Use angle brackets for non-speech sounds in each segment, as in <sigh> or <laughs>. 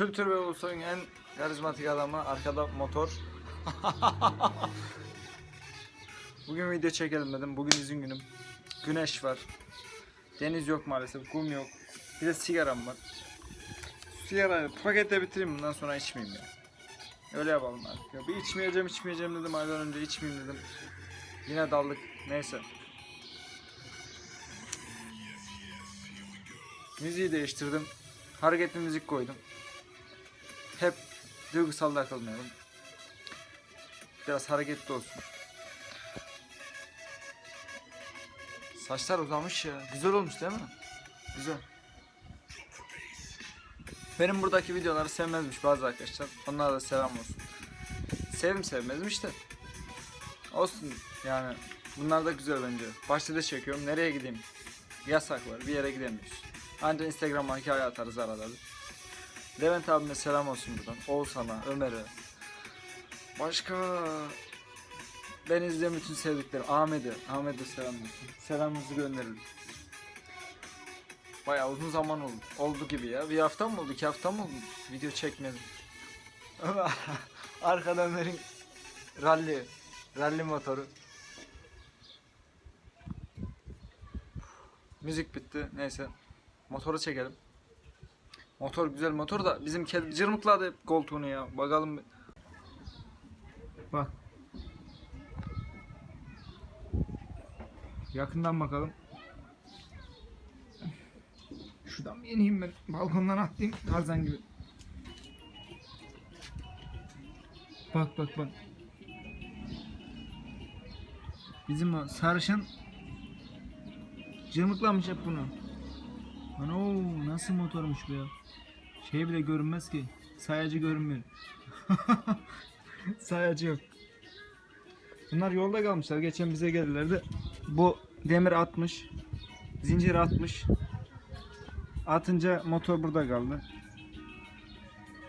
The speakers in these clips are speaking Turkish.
Kültür ve ulusun en karizmatik adamı arkada motor. <laughs> Bugün video çekelim dedim. Bugün izin günüm. Güneş var. Deniz yok maalesef. Kum yok. Bir de sigaram var. Sigarayı pakette bitireyim bundan sonra içmeyeyim ya. Öyle yapalım artık. Ya bir içmeyeceğim içmeyeceğim dedim aydan önce içmeyeyim dedim. Yine daldık. Neyse. Müziği değiştirdim. Hareketli müzik koydum. Hep duygusal takılmayalım. Biraz hareketli olsun. Saçlar uzamış ya. Güzel olmuş değil mi? Güzel. Benim buradaki videoları sevmezmiş bazı arkadaşlar. Onlara da selam olsun. Sevim sevmezmiş de. Olsun yani. Bunlar da güzel bence. Bahçede çekiyorum. Nereye gideyim? Yasak var. Bir yere gidemiyoruz. Ancak Instagram'a hikaye atarız arada. Levent abime selam olsun buradan. Oğuzhan'a, Ömer'e. Başka ben izleyen bütün sevdiklerim. Ahmet'e. Ahmet'e selam olsun. Selamımızı gönderelim. Bayağı uzun zaman oldu. Oldu gibi ya. Bir hafta mı oldu? iki hafta mı oldu? Video çekmedim. <laughs> Arkada Ömer'in ralli. Ralli motoru. Müzik bitti. Neyse. Motoru çekelim. Motor güzel motor da bizim kedi cırmıkladı hep koltuğunu ya. Bakalım. Bak. Yakından bakalım. Şuradan bir ineyim ben. Balkondan atlayayım. Tarzan gibi. Bak bak bak. Bizim o sarışın cırmıklamış hep bunu. Ana o nasıl motormuş bu ya. Şey bile görünmez ki. Sayacı görünmüyor. <laughs> Sayacı yok. Bunlar yolda kalmışlar. Geçen bize geldilerdi. Bu demir atmış. Zincir atmış. Atınca motor burada kaldı.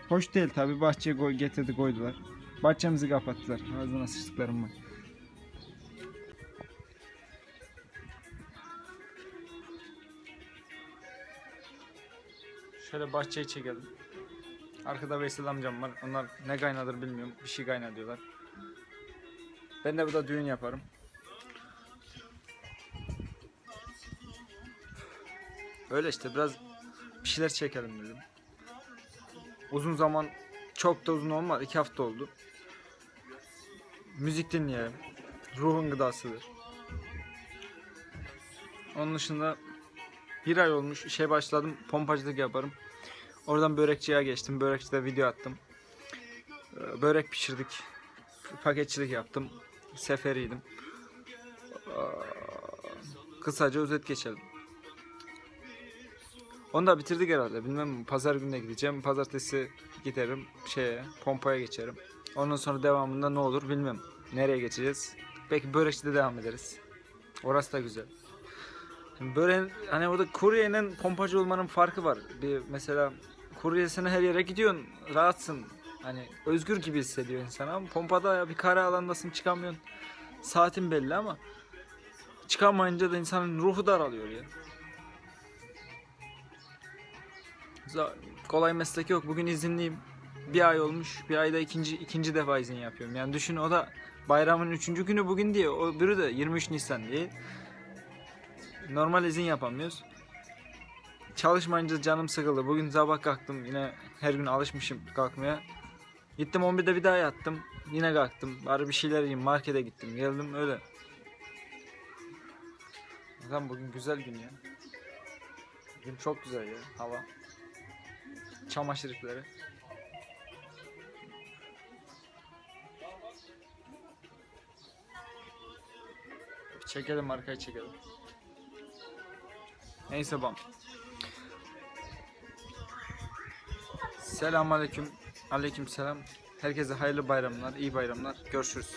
Hoş değil tabi bahçeye koy, getirdi koydular. Bahçemizi kapattılar. Ağzına sıçtıklarım var. Şöyle bahçeyi çekelim. Arkada Veysel amcam var. Onlar ne kaynadır bilmiyorum. Bir şey kaynatıyorlar. Ben de burada düğün yaparım. Öyle işte biraz bir şeyler çekelim dedim. Uzun zaman çok da uzun olmadı. iki hafta oldu. Müzik dinleyelim. Ruhun gıdasıdır. Onun dışında bir ay olmuş işe başladım. Pompacılık yaparım. Oradan börekçiye geçtim. Börekçide video attım. Ee, Börek pişirdik. Paketçilik yaptım. Seferiydim. Ee, Kısaca özet geçelim. Onu da bitirdik herhalde. Bilmem pazar gününe gideceğim. Pazartesi giderim şeye pompaya geçerim. Ondan sonra devamında ne olur bilmem. Nereye geçeceğiz? Belki börekçide devam ederiz. Orası da güzel. Böyle hani orada kuryeyle pompacı olmanın farkı var. Bir mesela kuryesine her yere gidiyorsun, rahatsın. Hani özgür gibi hissediyor insan ama pompada ya bir kara alandasın çıkamıyorsun. Saatin belli ama çıkamayınca da insanın ruhu daralıyor ya. Kolay meslek yok. Bugün izinliyim. Bir ay olmuş. Bir ayda ikinci ikinci defa izin yapıyorum. Yani düşün o da bayramın üçüncü günü bugün diye. O biri de 23 Nisan diye. Normal izin yapamıyoruz. Çalışmayınca canım sıkıldı. Bugün sabah kalktım. Yine her gün alışmışım kalkmaya. Gittim 11'de bir daha yattım. Yine kalktım. Bari bir şeyler yiyeyim. Markete gittim. Geldim öyle. Lan bugün güzel gün ya. Gün çok güzel ya hava. Çamaşır ipleri. Çekelim arkaya çekelim. Neyse bam. Selamünaleyküm. Aleyküm selam. Herkese hayırlı bayramlar, iyi bayramlar. Görüşürüz.